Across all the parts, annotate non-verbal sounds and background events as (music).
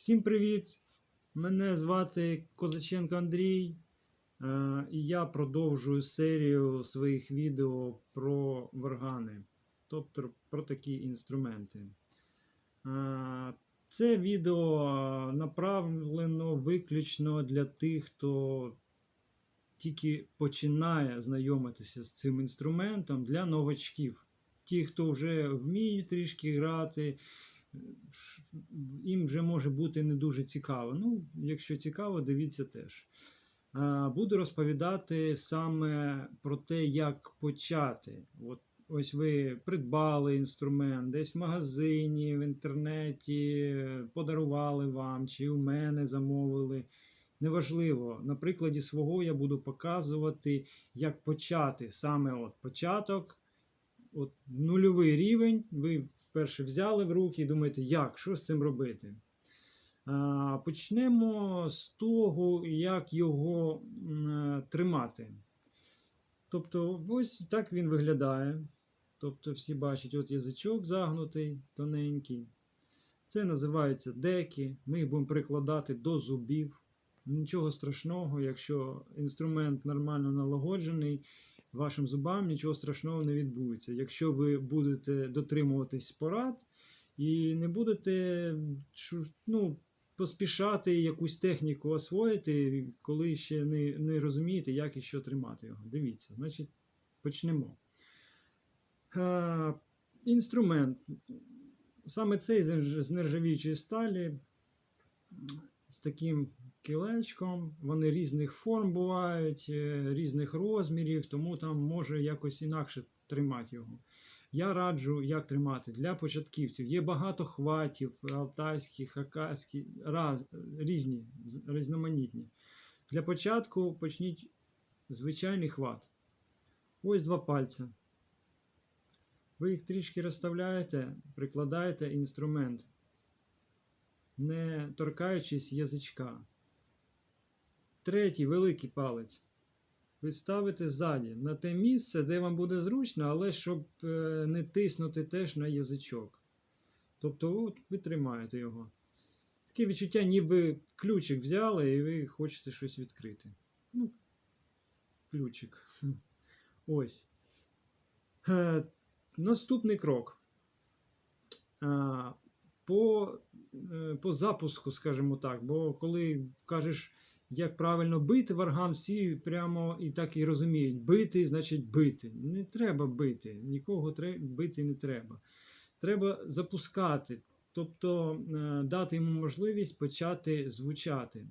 Всім привіт! Мене звати Козаченко Андрій, е, і я продовжую серію своїх відео про варгани, тобто про такі інструменти. Е, Це відео направлено виключно для тих, хто тільки починає знайомитися з цим інструментом для новачків. Ті, хто вже вміють трішки грати, їм вже може бути не дуже цікаво. Ну, якщо цікаво, дивіться теж. Буду розповідати саме про те, як почати. От ось ви придбали інструмент десь в магазині, в інтернеті, подарували вам, чи у мене замовили. Неважливо, на прикладі свого я буду показувати, як почати саме от початок, от нульовий рівень. Ви вперше взяли в руки і думаєте, як, що з цим робити. Почнемо з того, як його е, тримати. Тобто, ось так він виглядає. Тобто, всі бачать, от язичок загнутий, тоненький. Це називається деки. Ми їх будемо прикладати до зубів. Нічого страшного, якщо інструмент нормально налагоджений, вашим зубам нічого страшного не відбудеться. Якщо ви будете дотримуватись порад і не будете ну, поспішати якусь техніку освоїти, коли ще не, не розумієте, як і що тримати його. Дивіться, значить, почнемо. Е, інструмент. Саме цей з нержавіючої сталі, з таким кілечком. Вони різних форм бувають, е, різних розмірів, тому там може якось інакше тримати його. Я раджу, як тримати для початківців. Є багато хватів, алтайських, хакаських, раз, різні, різноманітні. Для початку почніть звичайний хват. Ось два пальця. Ви їх трішки розставляєте, прикладаєте інструмент, не торкаючись язичка. Третій великий палець. Ви ставите ззаді на те місце, де вам буде зручно, але щоб е, не тиснути теж на язичок. Тобто от ви тримаєте його. Таке відчуття, ніби ключик взяли і ви хочете щось відкрити. Ну, ключик. (laughs) Ось. Е, наступний крок. По, е, по запуску, скажімо так, бо коли кажеш, як правильно бити варган, всі прямо і так і розуміють. Бити значить бити. Не треба бити, нікого бити не треба. Треба запускати, тобто е, дати йому можливість почати звучати.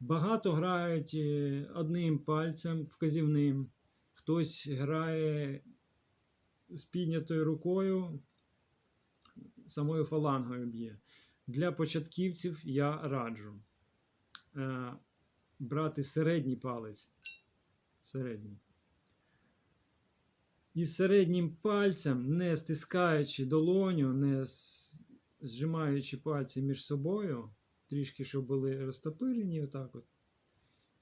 Багато грають е, одним пальцем вказівним, хтось грає з піднятою рукою, самою фалангою б'є. Для початківців я раджу е, брати середній палець. Середній. І середнім пальцем, не стискаючи долоню, не зжимаючи пальці між собою, трішки, щоб були розтопирені, отак от.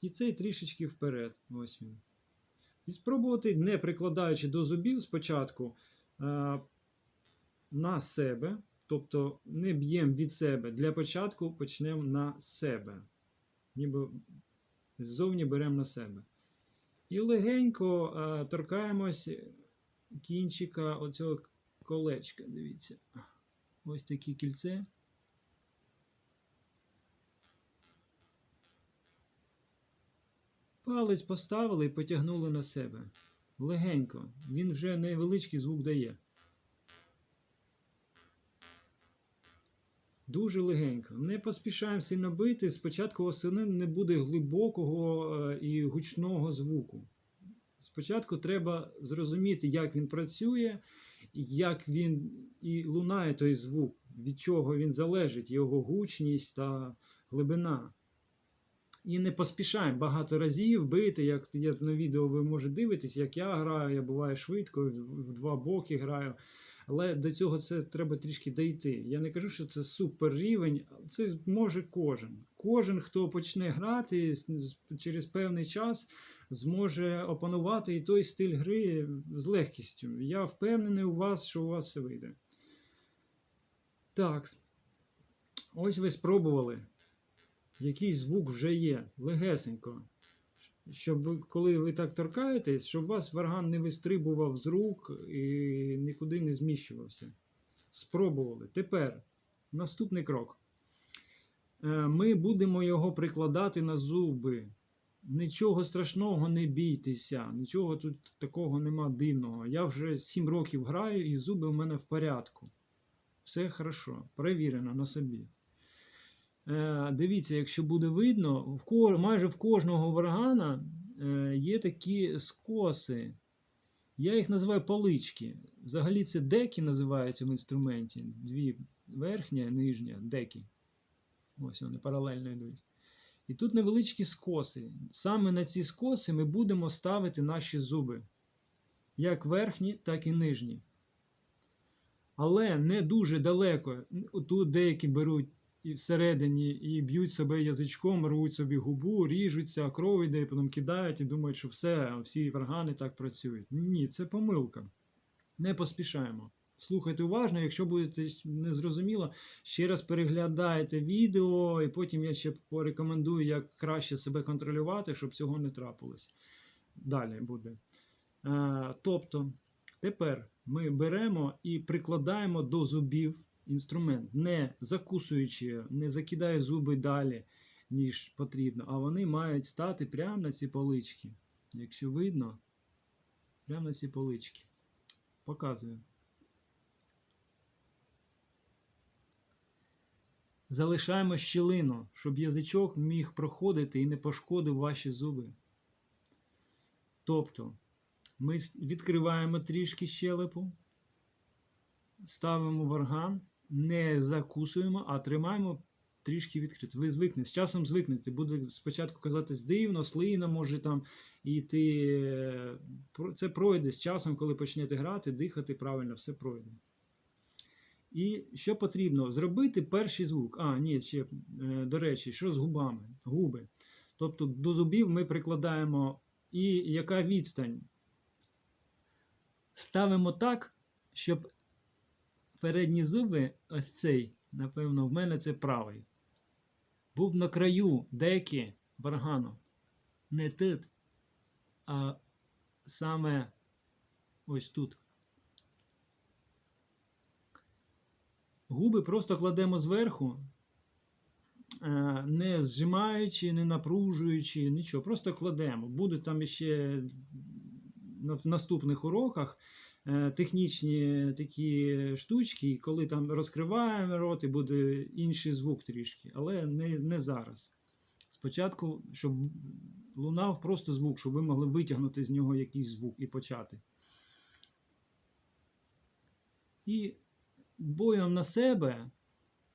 І цей трішечки вперед. Ось він. І спробувати, не прикладаючи до зубів спочатку е, на себе, тобто не б'ємо від себе. Для початку почнемо на себе. Ніби ззовні беремо на себе. І легенько е, торкаємось кінчика оцього колечка. Дивіться. Ось таке кільце. Палець поставили і потягнули на себе. Легенько. Він вже невеличкий звук дає. Дуже легенько. Не поспішаємо сильно бити. Спочатку восени не буде глибокого е, і гучного звуку. Спочатку треба зрозуміти, як він працює, як він і лунає той звук, від чого він залежить, його гучність та глибина. І не поспішаємо багато разів бити, як я на відео ви може дивитесь, як я граю, я буваю швидко, в два боки граю. Але до цього це треба трішки дійти. Я не кажу, що це супер рівень, це може кожен. Кожен, хто почне грати через певний час, зможе опанувати і той стиль гри з легкістю. Я впевнений у вас, що у вас все вийде. Так. Ось ви спробували. Якийсь звук вже є, легесенько. Щоб коли ви так торкаєтесь, щоб вас варган не вистрибував з рук і нікуди не зміщувався. Спробували. Тепер наступний крок. Е, Ми будемо його прикладати на зуби. Нічого страшного не бійтеся, нічого тут такого нема дивного. Я вже 7 років граю і зуби у мене в порядку. Все хорошо, перевірено на собі. Е, дивіться, якщо буде видно, майже в кожного варгана е, є такі скоси. Я їх називаю палички. Взагалі це деки називаються в інструменті. Дві верхня і нижня деки. Ось вони паралельно йдуть. І тут невеличкі скоси. Саме на ці скоси ми будемо ставити наші зуби. Як верхні, так і нижні. Але не дуже далеко. Тут деякі беруть і всередині і б'ють себе язичком, рвуть собі губу, ріжуться, кров йде, і потім кидають і думають, що все, всі варгани так працюють. Ні, це помилка. Не поспішаємо. Слухайте уважно, якщо будете незрозуміло, ще раз переглядайте відео, і потім я ще порекомендую, як краще себе контролювати, щоб цього не трапилось. Далі буде. Е, тобто, тепер ми беремо і прикладаємо до зубів інструмент, не закусуючи, не закидає зуби далі, ніж потрібно, а вони мають стати прямо на ці полички. Якщо видно, прямо на ці полички. Показую. Залишаємо щілину, щоб язичок міг проходити і не пошкодив ваші зуби. Тобто, ми відкриваємо трішки щелепу, ставимо варган, не закусуємо, а тримаємо трішки відкрито. Ви звикнете, з часом звикнете. Буде спочатку казатись дивно, слина може там йти. е, Це пройде з часом, коли почнете грати, дихати правильно, все пройде. І що потрібно? Зробити перший звук. А, ні, ще, е, до речі, що з губами? Губи. Тобто до зубів ми прикладаємо і яка відстань? Ставимо так, щоб передні зуби, ось цей, напевно, в мене це правий. Був на краю деки баргану. Не тут, а саме ось тут. Губи просто кладемо зверху, е, не зжимаючи, не напружуючи, нічого. Просто кладемо. Буде там ще в наступних уроках е, технічні такі штучки, коли там розкриваємо рот, і буде інший звук трішки, але не, не зараз. Спочатку, щоб лунав просто звук, щоб ви могли витягнути з нього якийсь звук і почати. І боєм на себе,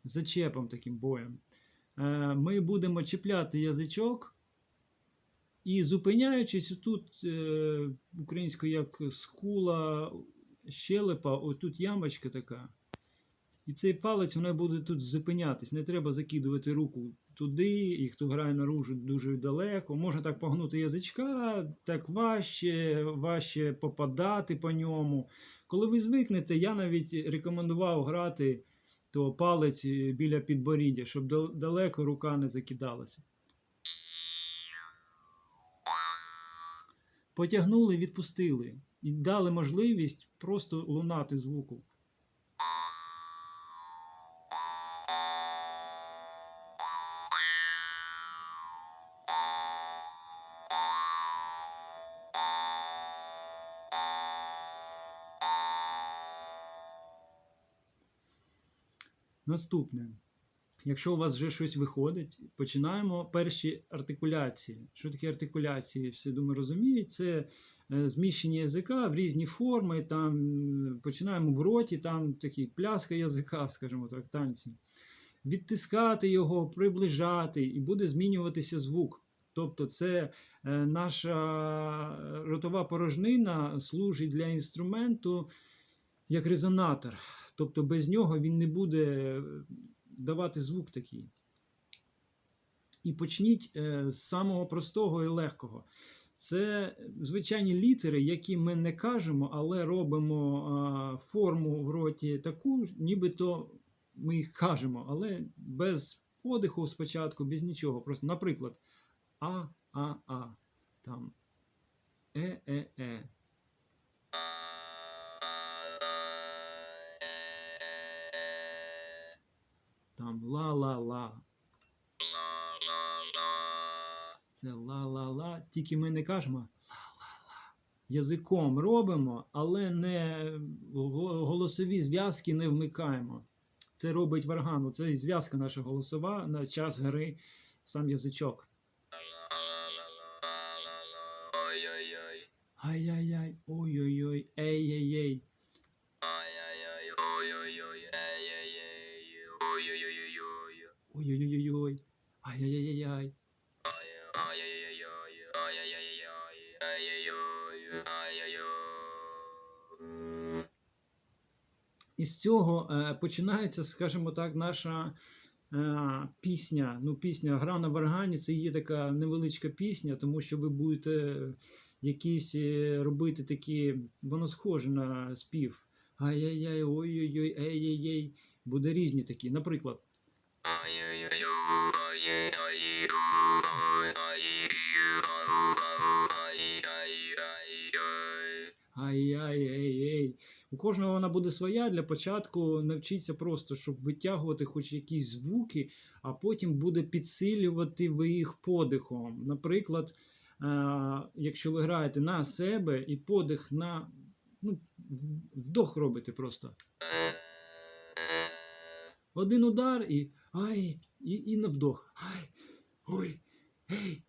зачепом таким боєм, е, ми будемо чіпляти язичок і зупиняючись тут е, українською як скула, щелепа, отут ямочка така. І цей палець вона буде тут зупинятись. Не треба закидувати руку туди, і хто грає наружу дуже далеко. Можна так погнути язичка, так важче, важче попадати по ньому. Коли ви звикнете, я навіть рекомендував грати то палець е, біля підборіддя, щоб далеко рука не закидалася. Потягнули, відпустили і дали можливість просто лунати звуку. Наступне. Якщо у вас вже щось виходить, починаємо перші артикуляції. Що таке артикуляції? Всі думаю, розуміють. Це е, зміщення язика в різні форми. Там починаємо в роті, там такі пляска язика, (laughs) скажімо так, танці. Відтискати його, приближати, і буде змінюватися звук. Тобто, це е, наша ротова порожнина служить для інструменту як резонатор. Тобто без нього він не буде давати звук такий. І почніть е, з самого простого і легкого. Це звичайні літери, які ми не кажемо, але робимо форму в роті таку, нібито ми їх кажемо, але без подиху спочатку, без нічого. Просто, наприклад, А, А, А, там Е, Е, Е. Там ла-ла-ла. Це ла-ла-ла. Тільки ми не кажемо ла-ла-ла. Язиком робимо, але не голосові зв'язки не вмикаємо. Це робить варган. Це зв'язка наша голосова на час гри сам язичок. Ай-яй-яй, ой-ой-ой, ей-ей-ей. Ой-ой-ой-ой. Ай-яй-яй-яй. Ай-яй-яй-яй. Ай-яй-яй-яй. Ай-яй-яй. Ай-яй-яй. І з цього е, починається, скажімо так, наша е, пісня. Ну, пісня Гра на варгані це є така невеличка пісня, тому що ви будете якісь е, робити такі, воно схоже на спів. Ай-яй-яй, ой-ой-ой, ей-ей-ей. Буде різні такі. Наприклад, У кожного вона буде своя. Для початку навчіться просто, щоб витягувати хоч якісь звуки, а потім буде підсилювати ви їх подихом. Наприклад, е, якщо ви граєте на себе і подих на ну, вдох робите просто. Один удар і ай, і, і на вдох. Ай, ой, ей.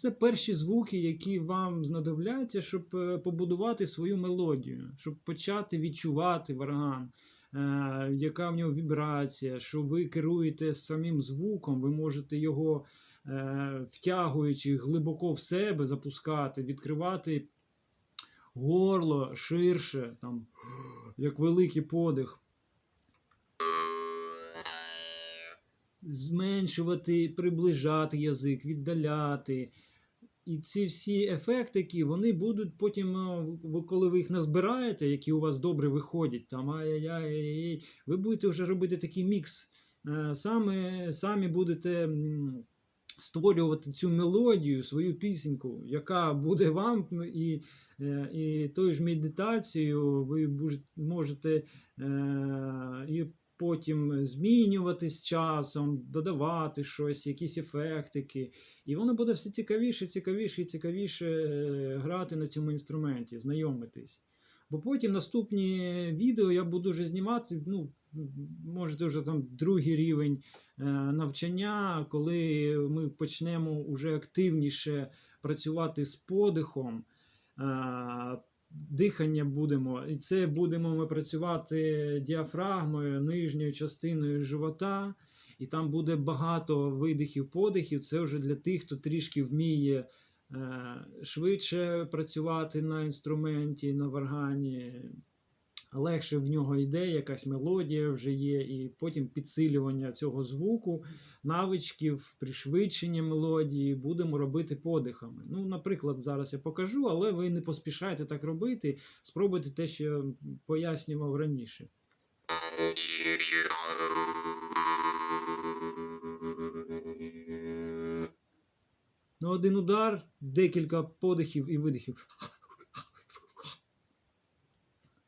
Це перші звуки, які вам знадобляться, щоб е, побудувати свою мелодію, щоб почати відчувати варган, е, яка в нього вібрація, що ви керуєте самим звуком, ви можете його е, втягуючи глибоко в себе, запускати, відкривати горло ширше, там, як великий подих. зменшувати, приближати язик, віддаляти. І ці всі ефектики, вони будуть потім, е, коли ви їх назбираєте, які у вас добре виходять, там ай-яй-яй, ви будете вже робити такий мікс. Е, Саме, самі будете створювати цю мелодію, свою пісеньку, яка буде вам і, е, і тою ж медитацією ви можете і потім змінювати з часом, додавати щось, якісь ефектики. І воно буде все цікавіше, цікавіше і цікавіше е, грати на цьому інструменті, знайомитись. Бо потім наступні відео я буду вже знімати, ну, можете вже там другий рівень е, навчання, коли ми почнемо вже активніше працювати з подихом. Дихання будемо, і це будемо ми працювати діафрагмою, нижньою частиною живота, і там буде багато видихів, подихів. Це вже для тих, хто трішки вміє е, швидше працювати на інструменті, на варгані. Легше в нього йде, якась мелодія вже є, і потім підсилювання цього звуку, навичків, пришвидшення мелодії будемо робити подихами. Ну, наприклад, зараз я покажу, але ви не поспішайте так робити. Спробуйте те, що пояснював раніше. На один удар, декілька подихів і видихів.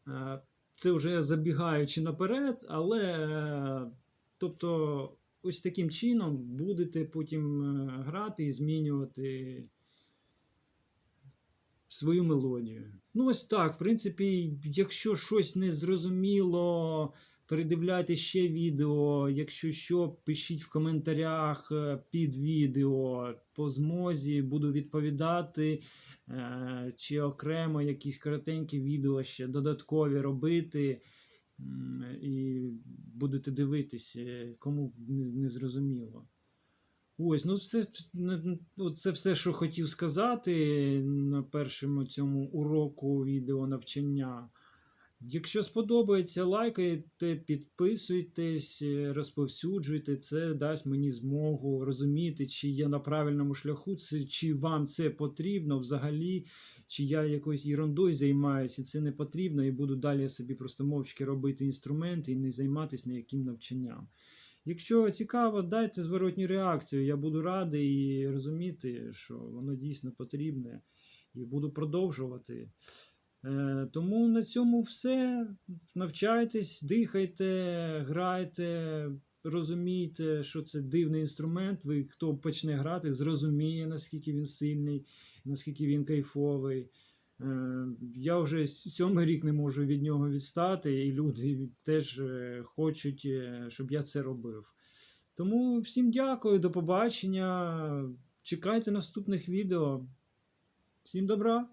(laughs) Це вже забігаючи наперед, але е, тобто, ось таким чином будете потім е, грати і змінювати свою мелодію. Ну, ось так. В принципі, якщо щось не зрозуміло, передивляйте ще відео. Якщо що, пишіть в коментарях е, під відео. По змозі буду відповідати, е, чи окремо якісь коротенькі відео ще додаткові робити. І будете дивитися, кому не, зрозуміло. Ось, ну все, ну, це все, що хотів сказати на першому цьому уроку відео навчання. Якщо сподобається, лайкайте, підписуйтесь, е, розповсюджуйте. Це дасть мені змогу розуміти, чи я на правильному шляху, чи вам це потрібно взагалі, чи я якоюсь ерундою займаюся, і це не потрібно, і буду далі собі просто мовчки робити інструменти і не займатися ніяким навчанням. Якщо цікаво, дайте зворотню реакцію. Я буду радий і розуміти, що воно дійсно потрібне, і буду продовжувати. Е, Тому на цьому все. Навчайтесь, дихайте, грайте, розумійте, що це дивний інструмент. Ви хто почне грати, зрозуміє, наскільки він сильний, наскільки він кайфовий. Е, Я вже сьомий рік не можу від нього відстати, і люди теж е, хочуть, щоб я це робив. Тому всім дякую, до побачення. Чекайте наступних відео. Всім добра!